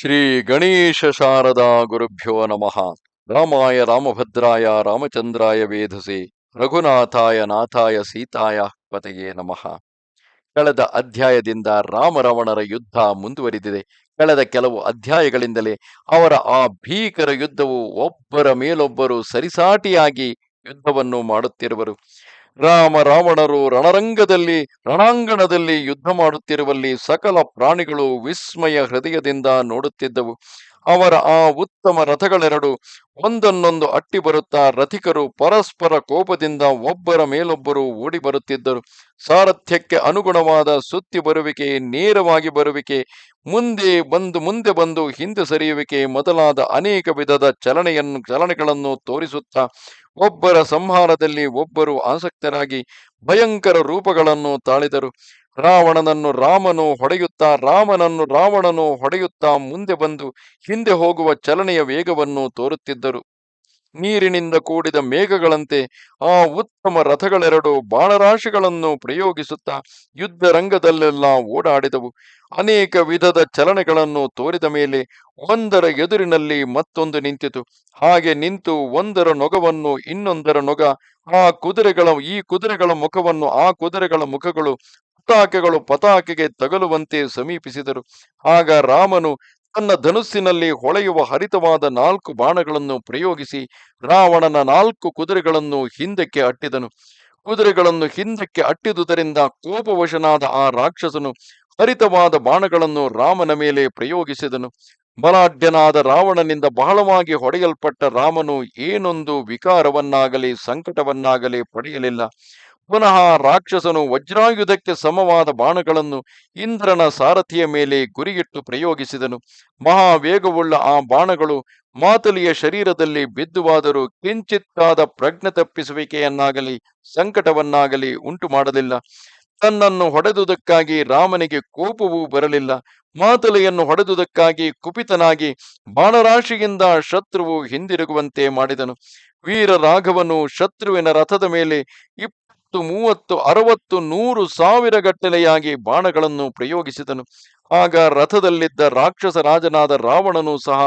ಶ್ರೀ ಗಣೇಶ ಶಾರದಾ ಗುರುಭ್ಯೋ ನಮಃ. ರಾಮಾಯ ರಾಮಭದ್ರಾಯ ರಾಮಚಂದ್ರಾಯ ವೇಧಸೆ ರಘುನಾಥಾಯ ನಾಥಾಯ ಸೀತಾಯ ಪತೆಯೇ ನಮಃ. ಕಳೆದ ಅಧ್ಯಾಯದಿಂದ ರಾಮರವಣರ ಯುದ್ಧ ಮುಂದುವರಿದಿದೆ. ಕಳೆದ ಕೆಲವು ಅಧ್ಯಾಯಗಳಿಂದಲೇ ಅವರ ಆ ಭೀಕರ ಯುದ್ಧವು ಒಬ್ಬರ ಮೇಲೊಬ್ಬರು ಸರಿಸಾಟಿಯಾಗಿ ಯುದ್ಧವನ್ನು ಮಾಡುತ್ತಿರುವರು. ರಾಮ ರಾವಣರು ರಣರಂಗದಲ್ಲಿ ರಣಾಂಗಣದಲ್ಲಿ ಯುದ್ಧ ಮಾಡುತ್ತಿರುವಲ್ಲಿ ಸಕಲ ಪ್ರಾಣಿಗಳು ವಿಸ್ಮಯ ಹೃದಯದಿಂದ ನೋಡುತ್ತಿದ್ದವು. ಅವರ ಆ ಉತ್ತಮ ರಥಗಳೆರಡು ಒಂದನ್ನೊಂದು ಅಟ್ಟಿ ಬರುತ್ತಾ ರಥಿಕರು ಪರಸ್ಪರ ಕೋಪದಿಂದ ಒಬ್ಬರ ಮೇಲೊಬ್ಬರು ಓಡಿ ಬರುತ್ತಿದ್ದರು. ಸಾರಥ್ಯಕ್ಕೆ ಅನುಗುಣವಾದ ಸುತ್ತಿ ಬರುವಿಕೆ, ನೇರವಾಗಿ ಬರುವಿಕೆ, ಮುಂದೆ ಬಂದು ಮುಂದೆ ಬಂದು ಹಿಂದೆ ಸರಿಯುವಿಕೆ ಮೊದಲಾದ ಅನೇಕ ವಿಧದ ಚಲನೆಯನ್ನು ಚಲನೆಗಳನ್ನು ತೋರಿಸುತ್ತಾ ಒಬ್ಬರ ಸಂಹಾರದಲ್ಲಿ ಒಬ್ಬರು ಆಸಕ್ತರಾಗಿ ಭಯಂಕರ ರೂಪಗಳನ್ನು ತಾಳಿದರು. ರಾವಣನನ್ನು ರಾಮನು ಹೊಡೆಯುತ್ತಾ, ರಾಮನನ್ನು ರಾವಣನು ಹೊಡೆಯುತ್ತಾ ಮುಂದೆ ಬಂದು ಹಿಂದೆ ಹೋಗುವ ಚಲನೆಯ ವೇಗವನ್ನು ತೋರುತ್ತಿದ್ದರು. ನೀರಿನಿಂದ ಕೂಡಿದ ಮೇಘಗಳಂತೆ ಆ ಉತ್ತಮ ರಥಗಳೆರಡು ಬಾಣರಾಶಿಗಳನ್ನು ಪ್ರಯೋಗಿಸುತ್ತಾ ಯುದ್ಧ ರಂಗದಲ್ಲೆಲ್ಲ ಓಡಾಡಿದವು. ಅನೇಕ ವಿಧದ ಚಲನೆಗಳನ್ನು ತೋರಿದ ಮೇಲೆ ಒಂದರ ಎದುರಿನಲ್ಲಿ ಮತ್ತೊಂದು ನಿಂತಿತು. ಹಾಗೆ ನಿಂತು ಒಂದರ ನೊಗವನ್ನು ಇನ್ನೊಂದರ ನೊಗ, ಆ ಕುದುರೆಗಳ, ಈ ಕುದುರೆಗಳ ಮುಖವನ್ನು, ಆ ಕುದುರೆಗಳ ಮುಖಗಳು ಪತಾಕೆಗಳು ಪತಾಕೆಗೆ ತಗಲುವಂತೆ ಸಮೀಪಿಸಿದರು. ಆಗ ರಾಮನು ತನ್ನ ಧನುಸ್ಸಿನಲ್ಲಿ ಹೊಳೆಯುವ ಹರಿತವಾದ ನಾಲ್ಕು ಬಾಣಗಳನ್ನು ಪ್ರಯೋಗಿಸಿ ರಾವಣನ ನಾಲ್ಕು ಕುದುರೆಗಳನ್ನು ಹಿಂದಕ್ಕೆ ಅಟ್ಟಿದನು. ಕುದುರೆಗಳನ್ನು ಹಿಂದಕ್ಕೆ ಅಟ್ಟಿದುದರಿಂದ ಕೋಪವಶನಾದ ಆ ರಾಕ್ಷಸನು ಹರಿತವಾದ ಬಾಣಗಳನ್ನು ರಾಮನ ಮೇಲೆ ಪ್ರಯೋಗಿಸಿದನು. ಬಲಾಢ್ಯನಾದ ರಾವಣನಿಂದ ಬಹಳವಾಗಿ ಹೊಡೆಯಲ್ಪಟ್ಟ ರಾಮನು ಏನೊಂದು ವಿಕಾರವನ್ನಾಗಲಿ ಸಂಕಟವನ್ನಾಗಲಿ ಪಡೆಯಲಿಲ್ಲ. ಪುನಃ ರಾಕ್ಷಸನು ವಜ್ರಾಯುಧಕ್ಕೆ ಸಮವಾದ ಬಾಣಗಳನ್ನು ಇಂದ್ರನ ಸಾರಥಿಯ ಮೇಲೆ ಗುರಿಯಿಟ್ಟು ಪ್ರಯೋಗಿಸಿದನು. ಮಹಾವೇಗವುಳ್ಳ ಆ ಬಾಣಗಳು ಮಾತಲಿಯ ಶರೀರದಲ್ಲಿ ಬಿದ್ದುವಾದರೂ ಕಿಂಚಿತ್ತಾದ ಪ್ರಜ್ಞೆ ತಪ್ಪಿಸುವಿಕೆಯನ್ನಾಗಲಿ ಸಂಕಟವನ್ನಾಗಲಿ ಉಂಟು ಮಾಡಲಿಲ್ಲ ತನ್ನನ್ನು ಹೊಡೆದುದಕ್ಕಾಗಿ ರಾಮನಿಗೆ ಕೋಪವೂ ಬರಲಿಲ್ಲ. ಮಾತಲೆಯನ್ನು ಹೊಡೆದುದಕ್ಕಾಗಿ ಕುಪಿತನಾಗಿ ಬಾಣರಾಶಿಯಿಂದ ಶತ್ರುವು ಹಿಂದಿರುಗುವಂತೆ ಮಾಡಿದನು. ವೀರ ರಾಘವನು ಶತ್ರುವಿನ ರಥದ ಮೇಲೆ ಇಪ್ಪತ್ತು ಮೂವತ್ತು, ಅರವತ್ತು, ನೂರು ಸಾವಿರ ಗಟ್ಟಲೆಯಾಗಿ ಬಾಣಗಳನ್ನು ಪ್ರಯೋಗಿಸಿದನು. ಆಗ ರಥದಲ್ಲಿದ್ದ ರಾಕ್ಷಸ ರಾಜನಾದ ರಾವಣನು ಸಹ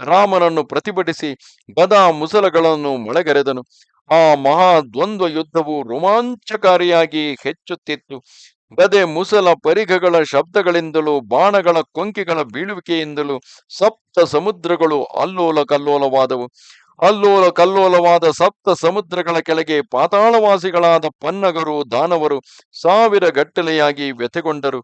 ರಾಮನನ್ನು ಪ್ರತಿಭಟಿಸಿ ಗದಾ ಮುಸಲಗಳನ್ನು ಮೊಳೆಗರೆದನು. ಆ ಮಹಾ ದ್ವಂದ್ವ ಯುದ್ಧವು ರೋಮಾಂಚಕಾರಿಯಾಗಿ ಹೆಚ್ಚುತ್ತಿತ್ತು. ಗದೆ ಮುಸಲ ಪರಿಘಗಳ ಶಬ್ದಗಳಿಂದಲೂ, ಬಾಣಗಳ ಕೊಂಕಿಗಳ ಬೀಳುವಿಕೆಯಿಂದಲೂ, ಸಪ್ತ ಸಮುದ್ರಗಳು ಅಲ್ಲೋಲ ಕಲ್ಲೋಲವಾದವು ಅಲ್ಲೋಲ ಕಲ್ಲೋಲವಾದ ಸಪ್ತ ಸಮುದ್ರಗಳ ಕೆಳಗೆ ಪಾತಾಳವಾಸಿಗಳಾದ ಪನ್ನಗರು, ದಾನವರು ಸಾವಿರ ಗಟ್ಟಲೆಯಾಗಿ ವ್ಯಥೆಗೊಂಡರು.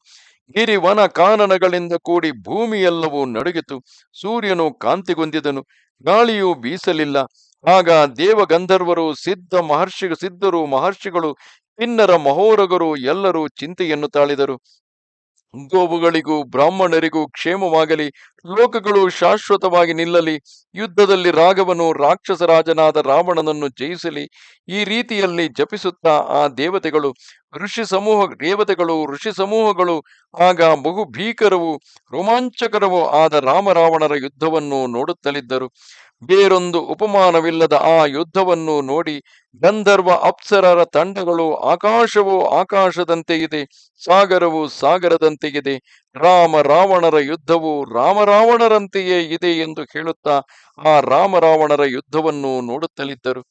ಗಿರಿವನ ಕಾನನಗಳಿಂದ ಕೂಡಿ ಭೂಮಿಯೆಲ್ಲವೂ ನಡುಗಿತು. ಸೂರ್ಯನು ಕಾಂತಿಗೊಂದಿದನು ಗಾಳಿಯು ಬೀಸಲಿಲ್ಲ. ಆಗ ದೇವಗಂಧರ್ವರು, ಸಿದ್ಧ ಮಹರ್ಷಿ, ಸಿದ್ಧರು, ಮಹರ್ಷಿಗಳು, ಕಿನ್ನರ ಮಹೋರಗರು ಎಲ್ಲರೂ ಚಿಂತೆಯನ್ನು ತಾಳಿದರು. ಗೋವುಗಳಿಗೂ ಬ್ರಾಹ್ಮಣರಿಗೂ ಕ್ಷೇಮವಾಗಲಿ, ಲೋಕಗಳು ಶಾಶ್ವತವಾಗಿ ನಿಲ್ಲಲಿ, ಯುದ್ಧದಲ್ಲಿ ರಾಘವನು ರಾಕ್ಷಸರಾಜನಾದ ರಾವಣನನ್ನು ಜಯಿಸಲಿ, ಈ ರೀತಿಯಲ್ಲಿ ಜಪಿಸುತ್ತಾ ಆ ದೇವತೆಗಳು, ಋಷಿ ಸಮೂಹ, ದೇವತೆಗಳು, ಋಷಿ ಸಮೂಹಗಳು, ಆಗ ಬಹು ಭೀಕರವೂ ರೋಮಾಂಚಕರವೂ ಆದ ರಾಮರಾವಣರ ಯುದ್ಧವನ್ನು ನೋಡುತ್ತಲಿದ್ದರು. ಬೇರೊಂದು ಉಪಮಾನವಿಲ್ಲದ ಆ ಯುದ್ಧವನ್ನು ನೋಡಿ ಗಂಧರ್ವ ಅಪ್ಸರರ ತಂಡಗಳು ಆಕಾಶವು ಆಕಾಶದಂತೆ ಇದೆ, ಸಾಗರವು ಸಾಗರದಂತೆ ಇದೆ, ರಾಮ ರಾವಣರ ಯುದ್ಧವು ರಾಮರಾವಣರಂತೆಯೇ ಇದೆ ಎಂದು ಹೇಳುತ್ತಾ ಆ ರಾಮರಾವಣರ ಯುದ್ಧವನ್ನು ನೋಡುತ್ತಲಿದ್ದರು.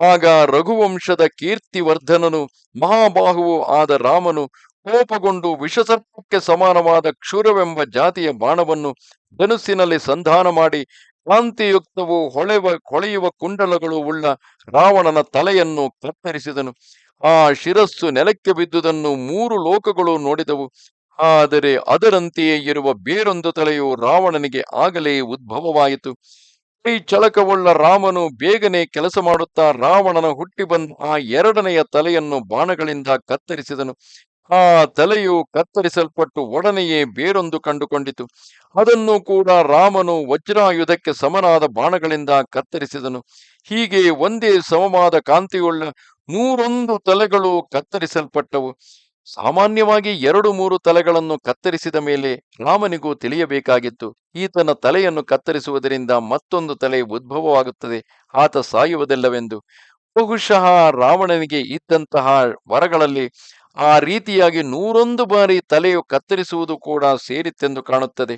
ಆಗ ರಘುವಂಶದ ಕೀರ್ತಿವರ್ಧನನು, ಮಹಾಬಾಹುವು ಆದ ರಾಮನು ಕೋಪಗೊಂಡು ವಿಷಸರ್ಪಕ್ಕೆ ಸಮಾನವಾದ ಕ್ಷುರವೆಂಬ ಜಾತಿಯ ಬಾಣವನ್ನು ಧನುಸ್ಸಿನಲ್ಲಿ ಸಂಧಾನ ಮಾಡಿ ಕಾಂತಿಯುಕ್ತವು ಹೊಳೆವ ಹೊಳೆಯುವ ಕುಂಡಲಗಳು ಉಳ್ಳ ರಾವಣನ ತಲೆಯನ್ನು ಕತ್ತರಿಸಿದನು. ಆ ಶಿರಸ್ಸು ನೆಲಕ್ಕೆ ಬಿದ್ದುದನ್ನು ಮೂರು ಲೋಕಗಳು ನೋಡಿದವು. ಆದರೆ ಅದರಂತೆಯೇ ಇರುವ ಬೇರೊಂದು ತಲೆಯು ರಾವಣನಿಗೆ ಆಗಲೇ ಉದ್ಭವವಾಯಿತು. ಈ ಚಳಕವುಳ್ಳ ರಾಮನು ಬೇಗನೆ ಕೆಲಸ ಮಾಡುತ್ತಾ ರಾವಣನ ಹುಟ್ಟಿ ಬಂದ ಆ ಎರಡನೆಯ ತಲೆಯನ್ನು ಬಾಣಗಳಿಂದ ಕತ್ತರಿಸಿದನು. ಆ ತಲೆಯು ಕತ್ತರಿಸಲ್ಪಟ್ಟು ಒಡನೆಯೇ ಬೇರೊಂದು ಕಂಡುಕೊಂಡಿತು. ಅದನ್ನು ಕೂಡ ರಾಮನು ವಜ್ರಾಯುಧಕ್ಕೆ ಸಮನಾದ ಬಾಣಗಳಿಂದ ಕತ್ತರಿಸಿದನು. ಹೀಗೆ ಒಂದೇ ಸಮವಾದ ಕಾಂತಿಯುಳ್ಳ ನೂರೊಂದು ತಲೆಗಳು ಕತ್ತರಿಸಲ್ಪಟ್ಟವು. ಸಾಮಾನ್ಯವಾಗಿ ಎರಡು ಮೂರು ತಲೆಗಳನ್ನು ಕತ್ತರಿಸಿದ ಮೇಲೆ ರಾಮನಿಗೂ ತಿಳಿಯಬೇಕಾಗಿತ್ತು. ಈತನ ತಲೆಯನ್ನು ಕತ್ತರಿಸುವುದರಿಂದ ಮತ್ತೊಂದು ತಲೆ ಉದ್ಭವವಾಗುತ್ತದೆ. ಆತ ಸಾಯುವುದಿಲ್ಲವೆಂದು. ಬಹುಶಃ ರಾವಣನಿಗೆ ಇದ್ದಂತಹ ವರಗಳಲ್ಲಿ ಆ ರೀತಿಯಾಗಿ ನೂರೊಂದು ಬಾರಿ ತಲೆಯು ಕತ್ತರಿಸುವುದು ಕೂಡ ಸೇರಿತ್ತೆಂದು ಕಾಣುತ್ತದೆ.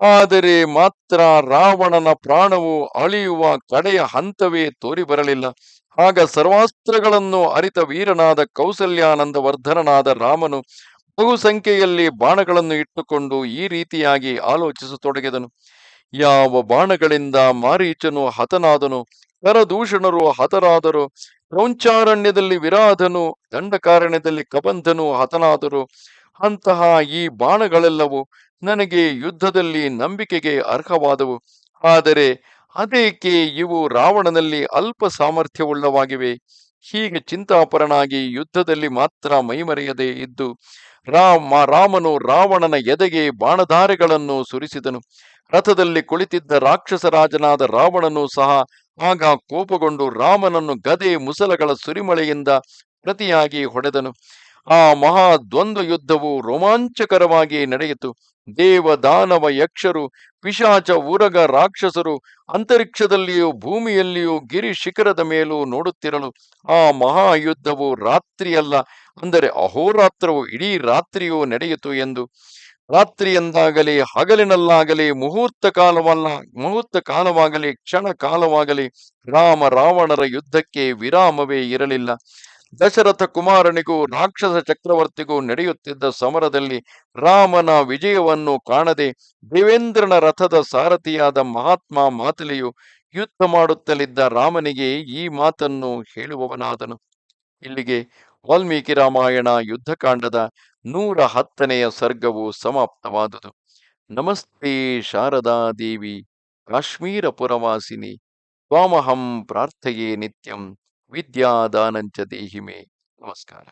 ಆದರೆ ಮಾತ್ರ ರಾವಣನ ಪ್ರಾಣವು ಅಳಿಯುವ ಕಡೆಯ ಹಂತವೇ ತೋರಿ ಬರಲಿಲ್ಲ ಆಗ ಸರ್ವಾಸ್ತ್ರಗಳನ್ನು ಅರಿತ ವೀರನಾದ ಕೌಸಲ್ಯಾನಂದ ವರ್ಧನನಾದ ರಾಮನು ಬಹುಸಂಖ್ಯೆಯಲ್ಲಿ ಬಾಣಗಳನ್ನು ಇಟ್ಟುಕೊಂಡು ಈ ರೀತಿಯಾಗಿ ಆಲೋಚಿಸತೊಡಗಿದನು. ಯಾವ ಬಾಣಗಳಿಂದ ಮಾರೀಚನು ಹತನಾದನು, ಕರದೂಷಣರು ಹತರಾದರು ಕ್ರೌಂಚಾರಣ್ಯದಲ್ಲಿ ವಿರಾಧನು, ದಂಡಕಾರಣ್ಯದಲ್ಲಿ ಕಬಂಧನು, ಹತನಾದರು. ಅಂತಹ ಈ ಬಾಣಗಳೆಲ್ಲವೂ ನನಗೆ ಯುದ್ಧದಲ್ಲಿ ನಂಬಿಕೆಗೆ ಅರ್ಹವಾದವು. ಆದರೆ ಅದೇಕೆ ಇವು ರಾವಣನಲ್ಲಿ ಅಲ್ಪ ಸಾಮರ್ಥ್ಯವುಳ್ಳವಾಗಿವೆ? ಹೀಗೆ ಚಿಂತಾಪರನಾಗಿ ಯುದ್ಧದಲ್ಲಿ ಮಾತ್ರ ಮೈಮರೆಯದೆ ಇದ್ದು, ರಾಮ, ರಾಮನು ರಾವಣನ ಎದೆಗೆ ಬಾಣಧಾರೆಗಳನ್ನು ಸುರಿಸಿದನು. ರಥದಲ್ಲಿ ಕುಳಿತಿದ್ದ ರಾಕ್ಷಸರಾಜನಾದ ರಾವಣನು ಸಹ ಆಗ ಕೋಪಗೊಂಡು ರಾಮನನ್ನು ಗದೆ ಮುಸಲಗಳ ಸುರಿಮಳೆಯಿಂದ ಪ್ರತಿಯಾಗಿ ಹೊಡೆದನು. ಆ ಮಹಾ ದ್ವಂದ್ವ ಯುದ್ಧವು ರೋಮಾಂಚಕರವಾಗಿ ನಡೆಯಿತು. ದೇವ ದಾನವ ಯಕ್ಷರು, ಪಿಶಾಚ ಉರಗ ರಾಕ್ಷಸರು ಅಂತರಿಕ್ಷದಲ್ಲಿಯೂ ಭೂಮಿಯಲ್ಲಿಯೂ ಗಿರಿ ಶಿಖರದ ಮೇಲೂ ನೋಡುತ್ತಿರಲು ಆ ಮಹಾಯುದ್ಧವು ರಾತ್ರಿಯಲ್ಲ, ಅಂದರೆ ಅಹೋರಾತ್ರವು ಇಡೀ ರಾತ್ರಿಯೂ ನಡೆಯಿತು ಎಂದು ರಾತ್ರಿಯಂದಾಗಲಿ ಹಗಲಿನಲ್ಲಾಗಲಿ, ಮುಹೂರ್ತ ಕಾಲವಲ್ಲ ಮುಹೂರ್ತ ಕಾಲವಾಗಲಿ, ಕ್ಷಣ ಕಾಲವಾಗಲಿ ರಾಮ ರಾವಣರ ಯುದ್ಧಕ್ಕೆ ವಿರಾಮವೇ ಇರಲಿಲ್ಲ. ದಶರಥ ಕುಮಾರನಿಗೂ ರಾಕ್ಷಸ ಚಕ್ರವರ್ತಿಗೂ ನಡೆಯುತ್ತಿದ್ದ ಸಮರದಲ್ಲಿ ರಾಮನ ವಿಜಯವನ್ನು ಕಾಣದೆ ದೇವೇಂದ್ರನ ರಥದ ಸಾರಥಿಯಾದ ಮಹಾತ್ಮ ಮಾತಲೆಯು ಯುದ್ಧ ಮಾಡುತ್ತಲಿದ್ದ ರಾಮನಿಗೆ ಈ ಮಾತನ್ನು ಹೇಳುವವನಾದನು. ಇಲ್ಲಿಗೆ ವಾಲ್ಮೀಕಿ ರಾಮಾಯಣ ಯುದ್ಧಕಾಂಡದ ನೂರ ಹತ್ತನೆಯ ಸರ್ಗವು ಸಮಾಪ್ತವಾದುದು. ನಮಸ್ತೆ ಶಾರದಾ ದೇವಿ ಕಾಶ್ಮೀರ ಪುರವಾಸಿನಿ ತ್ವಾಮಹಂ ಪ್ರಾರ್ಥೆಯೇ ನಿತ್ಯಂ, ವಿದ್ಯಾದಾನಂಚ ದೇಹಿಮೆ. ನಮಸ್ಕಾರ.